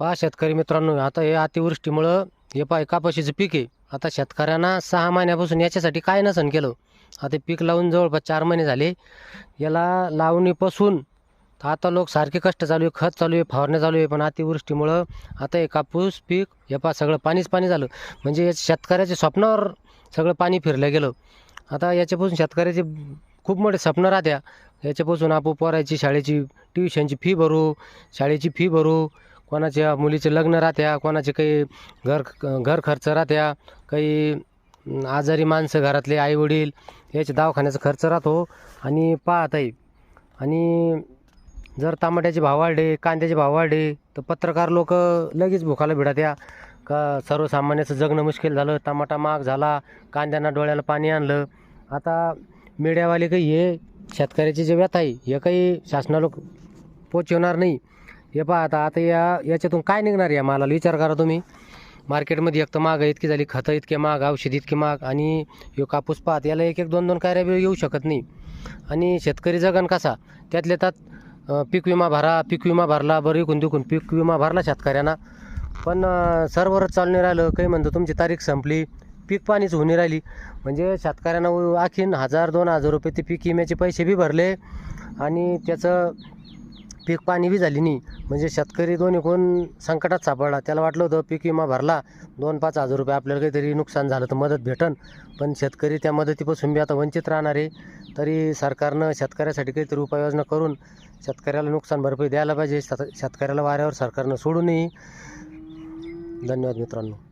पहा शेतकरी मित्रांनो आता हे अतिवृष्टीमुळं हे पहा कापाशीचं पीक आहे. आता शेतकऱ्यांना सहा महिन्यापासून याच्यासाठी काय नसन केलं. आता पीक लावून जवळपास चार महिने झाले. याला लावणीपासून आता लोक सारखे कष्ट चालू आहे खत चालू आहे फवारण्या चालू आहे पण अतिवृष्टीमुळं आता हे कापूस पीक हे पहा सगळं पाणीच पाणी झालं. म्हणजे या शेतकऱ्याच्या स्वप्नावर सगळं पाणी फिरलं गेलं. आता याच्यापासून शेतकऱ्याचे खूप मोठे स्वप्न राहत्या. याच्यापासून आपण पोरायची शाळेची ट्युशनची फी भरू शाळेची फी भरू कोणाच्या मुलीचे लग्न राहत्या कोणाचे काही घर घर खर्च राहत्या काही आजारी माणसं घरातले आईवडील याचे दवाखान्याचा खर्च राहतो. आणि पाहत आहे आणि जर टमाट्याचे भाव वाढले कांद्याचे भाव वाढले तर पत्रकार लोक लगेच भुकाला भिडत्या. का सर्वसामान्याचं जगणं मुश्किल झालं टमाटा महाग झाला कांद्यांना डोळ्याला पाणी आणलं. आता मीडियावाले काही हे शेतकऱ्याची जे व्यथा आहे हे काही शासनाला पोचवणार नाही. हे पहा आता आता या याच्यातून काय निघणार या मालाला? विचार करा तुम्ही. मार्केटमध्ये एक तर महाग इतकी झाली खतं इतके महाग औषध इतके महाग आणि यो कापूस पाहत याला एक एक दोन दोन कार्य येऊ शकत नाही. आणि शेतकरी जगन कसा? त्यातल्या त्यात पीक विमा भरा पीक विमा भरला बरं विकून तिकून पीक विमा भरला शेतकऱ्यांना. पण सर्वरच चालू नाही राहिलं काही म्हणतो तुमची तारीख संपली पीक पाणीच होऊन नाही राहिली. म्हणजे शेतकऱ्यांना आखीन हजार दोन हजार रुपये ते पीक विम्याचे पैसे बी भरले आणि त्याचं पीक पाणी बी झाली नाही. म्हणजे शेतकरी दोन्ही कोण संकटात सापडला. त्याला वाटलं होतं पीक विमा भरला. दोन पाच हजार रुपये आपल्याला काहीतरी नुकसान झालं तर मदत भेटन. पण शेतकरी त्या मदतीपासून बी आता वंचित राहणार. आहे तरी सरकारनं शेतकऱ्यासाठी काहीतरी उपाययोजना करून शेतकऱ्याला नुकसान भरपाई द्यायला पाहिजे. शेत शेतकऱ्याला वाऱ्यावर सरकारनं सोडू नये. धन्यवाद मित्रांनो.